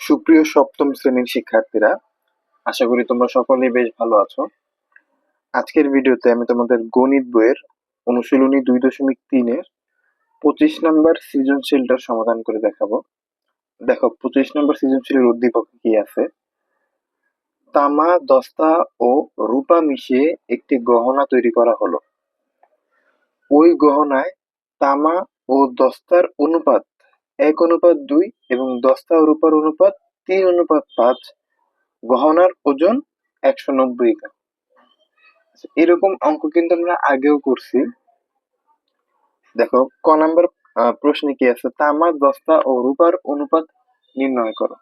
সুপ্রিয় সপ্তম শ্রেণির শিক্ষার্থীরা, আশা করি তোমরা সকলেই বেশ ভালো আছো। আজকের ভিডিওতে আমি তোমাদের গণিত বইয়ের অনুশীলনী দুই দশমিক তিনের পঁচিশ নম্বর সৃজনশীলটার সমাধান করে দেখাবো। দেখো, পঁচিশ নম্বর সৃজনশীলের উদ্দীপক কি আছে? তামা, দস্তা ও রূপা মিশিয়ে একটি গহনা তৈরি করা হলো। ওই গহনায় তামা ও দস্তার অনুপাত এক অনুপাত দুই এবং দস্তা রূপার অনুপাত তিন অনুপাত পাঁচ। গহনার ওজন একশো নব্বই গ্রাম। আচ্ছা, এরকম অঙ্ক কিন্তু আমরা আগেও করছি। দেখো ক নাম্বার প্রশ্নে কি আছে? তামা দস্তা ও রূপার অনুপাত নির্ণয় করো।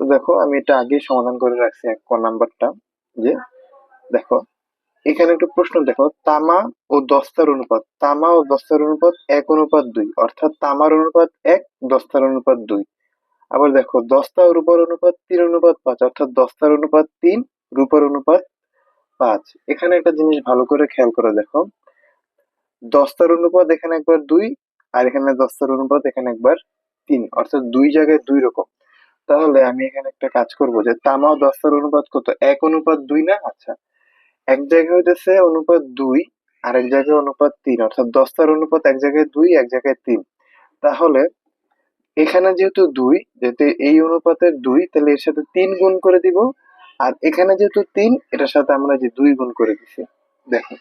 তো দেখো আমি এটা আগে সমাধান করে রাখছি এক ক নাম্বারটা। যে দেখো এখানে একটা প্রশ্ন দেখো, তামা ও দস্তার অনুপাত। তামা ও দস্তার অনুপাত এক অনুপাত দুই, অর্থাৎ তামার অনুপাত এক, দস্তার অনুপাত দুই। আবার দেখো, দস্তা ও রূপার অনুপাত তিন, অনুপাত পাঁচ, অর্থাৎ দস্তার অনুপাত তিন, রূপার অনুপাত পাঁচ। এখানে একটা জিনিস ভালো করে খেয়াল করে দেখো। দস্তার অনুপাত এখানে একবার দুই, আর এখানে দস্তার অনুপাত এখানে একবার তিন, অর্থাৎ দুই জায়গায় দুই রকম। তাহলে আমি এখানে একটা কাজ করব যে, তামা ও দস্তার অনুপাত কত? এক অনুপাত দুই না? আচ্ছা। এক জায়গায় হইতেছে অনুপাত দুই, আর এক জায়গায় অনুপাত তিন, অর্থাৎ দস্তার অনুপাত এক জায়গায় দুই, এক জায়গায় তিন। তাহলে এখানে যেহেতু দুই, যেহেতু এই অনুপাতের দুই, তাহলে এর সাথে তিন গুণ করে দিব, আর এখানে যেহেতু তিন, এটার সাথে আমরা যে দুই গুণ করে দিছি, দেখো।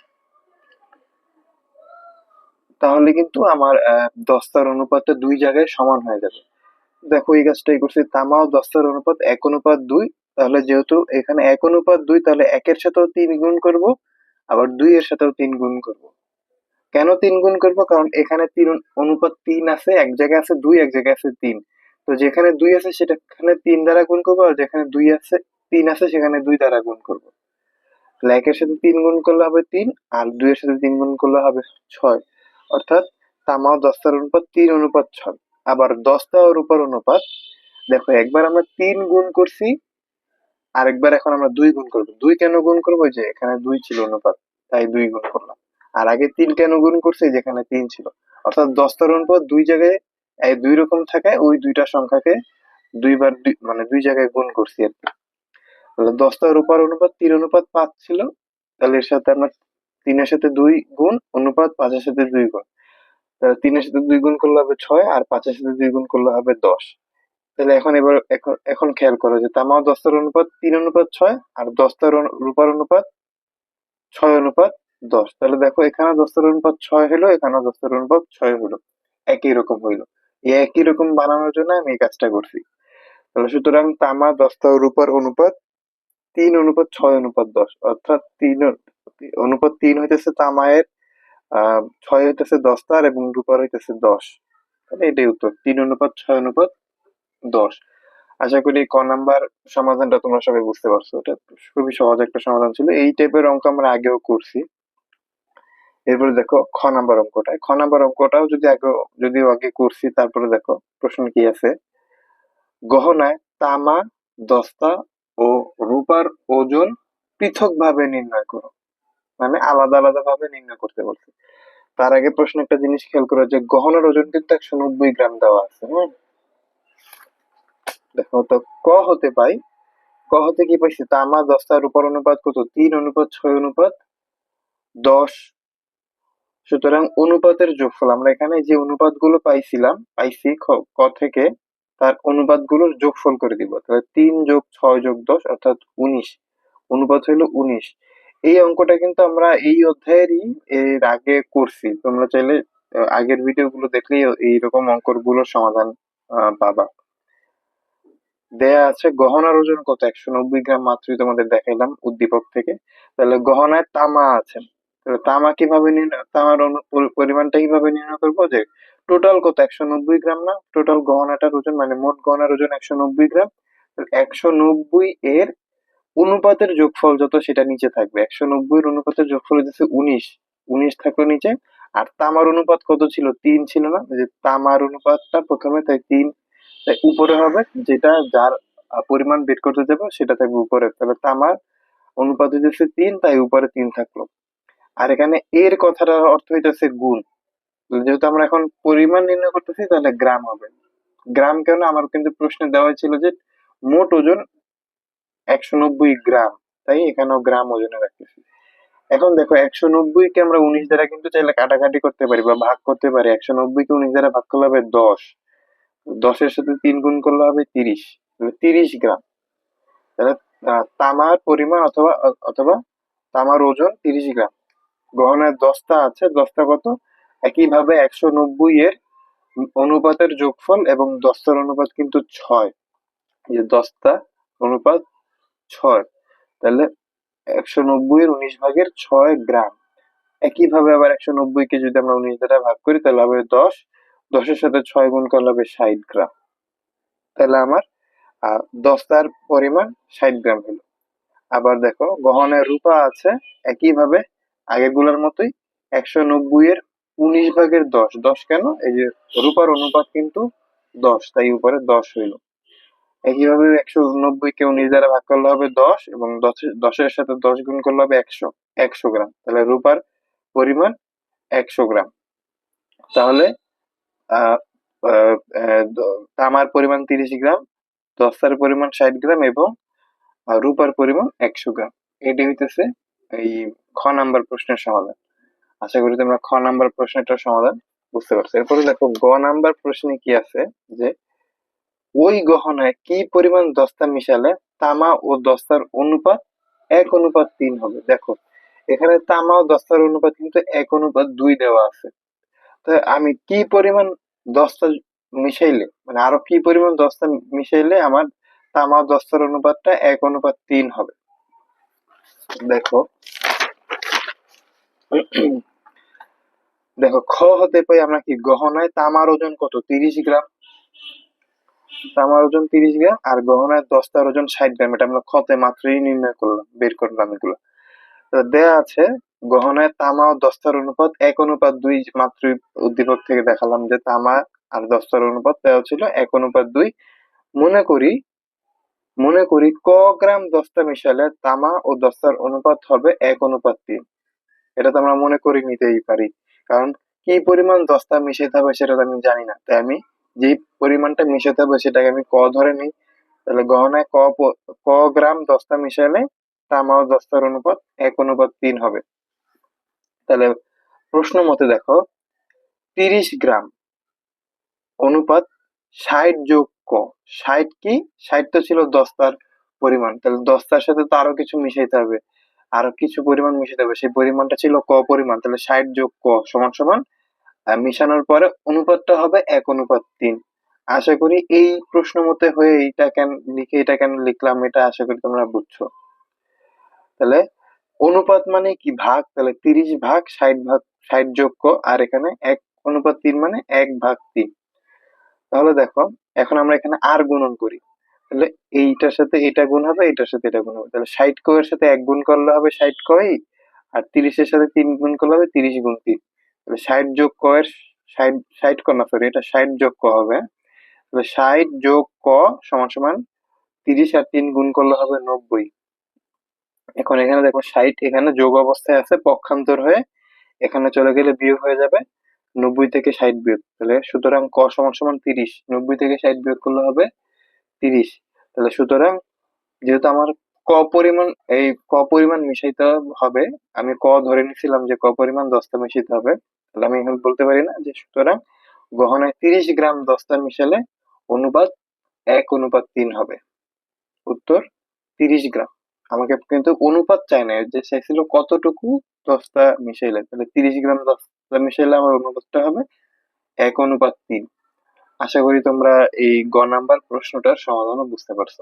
তাহলে কিন্তু আমার দস্তার অনুপাতটা দুই জায়গায় সমান হয়ে যাবে। দেখো, এই কাজটাই করছি তামা ও দস্তার অনুপাত এক অনুপাত দুই তাহলে যেহেতু এখানে এক অনুপাত দুই, তাহলে একের সাথেও তিন গুণ করব, আবার দুই এর সাথেও তিন গুণ করব। কেন তিন গুণ করব? কারণ এখানে তিন অনুপাত তিন আছে, এক জায়গায় আছে দুই, এক জায়গায় আছে তিন। তো যেখানে দুই আছে সেটাখানে তিন দ্বারা গুণ করব, আর যেখানে দুই আছে, তিন আছে সেখানে দুই দ্বারা গুণ করব। একের সাথে তিন গুণ করলে হবে তিন, আর দুইয়ের সাথে তিন গুণ করলে হবে ছয়। অর্থাৎ তামা দস্তার অনুপাত তিন, অনুপাত ছয়। আবার ও রূপার অনুপাত, দেখো একবার আমরা তিন গুণ করছি আরেকবার এখন আমরা দুই গুণ করব। দুই কেন গুণ করব? যে এখানে দুই ছিল অনুপাত, তাই দুই গুণ করলাম। আর আগে তিন কেন গুণ করছি? যেখানে তিন ছিল। অর্থাৎ দস্তার অনুপাত দুই জায়গায় এই দুই রকম থাকায় ওই দুইটা সংখ্যাকে দুইবার দুই মানে দুই জায়গায় গুণ করছি আর কি। তাহলে দস্তা রূপার অনুপাত, তিন অনুপাত পাঁচ ছিল। তাহলে এর সাথে আমরা তিনের সাথে দুই গুণ, অনুপাত পাঁচের সাথে দুই গুণ। তাহলে তিনের সাথে দুই গুণ করলে হবে ছয়, আর পাঁচের সাথে দুই গুণ করলে হবে দশ। তাহলে এখন এবার এখন এখন খেয়াল করো যে তামা দস্তার অনুপাত তিন অনুপাত ছয় আর দস্তার রূপার অনুপাত ছয় অনুপাত দশ। তাহলে দেখো এখানে দস্তার অনুপাত ছয় হলো, এখানে দস্তার অনুপাত ছয় হলো। একই রকম হইল। এই একই রকম বানানোর জন্য আমি এই কাজটা করছি। তাহলে সুতরাং তামা, দস্তা রূপার অনুপাত তিন অনুপাত ছয় অনুপাত দশ। অর্থাৎ তিন অনুপাত তিন হইতেছে তামায়ের ছয় হইতেছে দস্তার এবং রূপার হইতেছে দশ। তাহলে এটাই উত্তর। তিন অনুপাত ছয় অনুপাত দশ। আশা করি ক নাম্বার সমাধানটা তোমরা সবাই বুঝতে পারছ। এটা খুবই সহজ একটা সমাধান ছিল। এই টাইপের অঙ্ক আমরা আগেও করছি। এরপরে দেখো খ নাম্বার অঙ্কটা খ নাম্বার অঙ্কটাও যদি আগে, যদিও আগে করছি, তারপরে দেখো প্রশ্ন কি আছে? গহনায় তামা, দস্তা ও রূপার ওজন পৃথকভাবে নির্ণয় করো। মানে আলাদা আলাদা ভাবে নির্ণয় করতে বলছে। তার আগে প্রশ্ন একটা জিনিস খেয়াল করো যে গহনার ওজন কিন্তু একশো নব্বই গ্রাম দেওয়া আছে হ্যাঁ? দেখো, তো ক হতে পাই? ক হতে কি পাইছি? তামা দস্তা উপর অনুপাত কত? তিন অনুপাত ছয় অনুপাত দশ। সুতরাং অনুপাতের যোগফল, আমরা এখানে যে অনুপাতগুলো পাইছিলাম, পাইছি ক থেকে তার অনুপাতগুলোর যোগফল করে দিব। তাহলে তিন যোগ ছয় যোগ দশ, অর্থাৎ উনিশ। অনুপাত হইল উনিশ। এই অঙ্কটা কিন্তু আমরা এই অধ্যায়েরই এর আগে করছি। তোমরা চাইলে আগের ভিডিও গুলো দেখলেই এইরকম অঙ্করগুলোর সমাধান পাবা। দেয়া আছে গহনার ওজন কত? একশো নব্বই গ্রাম মাত্রই তোমাদের দেখাইলাম উদ্দীপক থেকে। তাহলে গহনায় তামা আছে। তাহলে তামা কীভাবে তামার পরিমাণটা কীভাবে নির্ণয় করব? যে টোটাল কত? একশো নব্বই গ্রাম না? টোটাল গহনাটার ওজন মানে মোট গহনার ওজন একশো নব্বই গ্রাম। একশো নব্বই এর অনুপাতের যোগফল যত সেটা নিচে থাকবে। একশো নব্বই এর অনুপাতের যোগফল হচ্ছে উনিশ। উনিশ থাকল নিচে। আর তামার অনুপাত কত ছিল? তিন ছিল না? যে তামার অনুপাতটা প্রথমে, তাই তিন উপরে হবে, যেটা যার পরিমাণ বের করতে যাব সেটা থাকবে উপরে। তাহলে তামার অনুপাত হইতেছে তিন, তাই উপরে তিন থাকল। আর এখানে এর কথাটার অর্থ হইতেছে গুণ। যেহেতু আমরা এখন পরিমাণ নির্ণয় করতেছি, তাহলে গ্রাম হবে। গ্রাম কেন? আমার কিন্তু প্রশ্নে দেওয়া ছিল যে মোট ওজন একশো নব্বই গ্রাম, তাই এখানেও গ্রাম ওজনে রাখতেছি। এখন দেখো, একশো নব্বই কে আমরা উনিশ দ্বারা কিন্তু চাইলে কাটাকাটি করতে পারি বা ভাগ করতে পারি। একশো নব্বই কে উনিশ দ্বারা ভাগ করলে হবে দশ। দশের সাথে তিন গুণ করলে হবে তিরিশ। তিরিশ গ্রাম। তাহলে তামার পরিমাণ অথবা অথবা তামার ওজন তিরিশ গ্রাম। গহনার দস্তা আছে, দস্তা কত? একইভাবে একশো নব্বই এর অনুপাতের যোগফল এবং দস্তার অনুপাত কিন্তু ছয়। যে দস্তা অনুপাত ছয়। তাহলে একশো নব্বই এর উনিশ ভাগের ছয় গ্রাম। একইভাবে আবার একশো নব্বই কে যদি আমরা উনিশ দ্বারা ভাগ করি, তাহলে হবে দশ। দশের সাথে ছয় গুণ করলে হবে ষাট গ্রাম। তাহলে আমার দস্তার পরিমাণ ষাট গ্রাম হলো। আবার দেখো গহনের রূপা আছে, একইভাবে আগেরগুলোর মতোই একশো নব্বই এর উনিশ ভাগের দশ। দশ কেন? এই যে রূপার অনুপাত কিন্তু দশ, তাই উপরে দশ হইল। একইভাবে একশো নব্বই কে উনিশ দ্বারা ভাগ করলে হবে দশ এবং দশের সাথে দশ গুণ করলে হবে একশো একশো গ্রাম। তাহলে রূপার পরিমাণ একশো গ্রাম। তাহলে তামার পরিমাণ তিরিশ গ্রাম, দস্তার পরিমাণ ষাট গ্রাম এবং রূপার পরিমাণ একশো গ্রাম। এটি হইতেছে এই খ নাম্বার প্রশ্নের সমাধান। আশা করি তোমরা খ নাম্বার প্রশ্নটার সমাধান বুঝতে পারছ। এরপরে দেখো, গ নাম্বার প্রশ্নে কি আছে? যে, ওই গহনায় কি পরিমাণ দস্তা মিশালে তামা ও দস্তার অনুপাত এক অনুপাত তিন হবে? দেখো, এখানে তামা ও দস্তার অনুপাত কিন্তু এক অনুপাত দুই দেওয়া আছে। তো আমি কি পরিমাণ দস্তা মিশাইলে মানে আরও কি পরিমাণ দস্তা মিশাইলে আমার তামা দস্তার অনুপাতটা এক অনুপাত তিন হবে? দেখো। দেখো, খ হতে পাই আমরা কি গহনায় তামার ওজন কত? তিরিশ গ্রাম। তামার ওজন তিরিশ গ্রাম আর গহনায় দস্তার ওজন ষাট গ্রাম। এটা আমরা খতে মাত্রই নির্ণয় করলাম, বের করলাম এগুলো। দেয়া আছে গহনায় তামা ও দস্তার অনুপাত এক অনুপাত দুই মাত্রই উদ্দীপক থেকে দেখালাম যে তামা আর দস্তার অনুপাত দেওয়া ছিল এক অনুপাত দুই। মনে করি মনে করি ক গ্রাম দস্তা মিশালে তামা ও দস্তার অনুপাত হবে এক অনুপাত তিন। এটা তো আমরা মনে করে নিতেই পারি। কারণ কি পরিমাণ দস্তা মিশাইতে হবে সেটা আমি জানি না। তাই আমি যে পরিমাণটা মিশাতে হবে সেটাকে আমি ক ধরে নিই। তাহলে গহনায় ক ক গ্রাম দস্তা মিশালে তামা ও দস্তার অনুপাত এক অনুপাত তিন হবে। তাহলে প্রশ্ন মতে দেখো, তিরিশ গ্রাম অনুপাত ষাট যোগ ক। ষাট কি? ষাট তো ছিল দস্তার পরিমাণ। তাহলে দস্তার সাথে তো আরও কিছু মিশাইতে হবে। আরও কিছু পরিমাণ মিশাতে হবে। সেই পরিমাণটা ছিল ক পরিমাণ। তাহলে ষাট যোগ ক সমান সমান মিশানোর পরে অনুপাতটা হবে এক অনুপাত তিন। আশা করি এই প্রশ্ন মতে হয়ে এইটা কেন, লিখে এটা কেন লিখলাম এটা আশা করি তোমরা বুঝছ। তাহলে অনুপাত মানে কি ভাগ? তাহলে তিরিশ ভাগ, ষাট ভাগ, ষাট যোগ ক আর এখানে এক, অনুপাত তিন মানে এক ভাগ তিন। তাহলে দেখো, এখন আমরা এখানে আর গুণন করি। তাহলে এইটার সাথে এটা গুণ হবে, এটার সাথে এটা গুণ হবে। তাহলে ষাট ক এর সাথে এক গুণ করলে হবে ষাট কই আর তিরিশের সাথে তিন গুণ করলে হবে তিরিশ গুণ তিন। তাহলে ষাট যোগ ক এর ষাট ষাট ক না সরি এটা ষাট যোগ ক হবে। তাহলে ষাট যোগ ক সমান সমান তিরিশ আর তিন গুণ করলে হবে নব্বই। এখন এখানে দেখো ষাট এখানে যোগ অবস্থায় আছে, পক্ষান্তর হয়ে এখানে চলে গেলে বিয়োগ হয়ে যাবে নব্বই থেকে ষাট বিয়োগ। তাহলে সুতরাং ক সমান সমান তিরিশ, নব্বই থেকে ষাট বিয়োগ করলে হবে তিরিশ। তাহলে সুতরাং যেহেতু আমার ক পরিমাণ, এই ক পরিমাণ মিশাইতে হবে, আমি ক ধরে নিছিলাম যে ক পরিমাণ দস্তা মিশাইতে হবে, তাহলে আমি এখন বলতে পারি না যে সুতরাং গহনায় তিরিশ গ্রাম দস্তা মিশালে অনুপাত এক, অনুপাত তিন হবে। উত্তর তিরিশ গ্রাম। আমাকে কিন্তু অনুপাত চাই না। যে চাইছিল কতটুকু, দশটা মিশাইলে। তাহলে তিরিশ গ্রাম দশটা মিশাইলে আমার অনুপাতটা হবে এক অনুপাত তিন। আশা করি তোমরা এই গ নাম্বার প্রশ্নটার সমাধানও বুঝতে পারছ।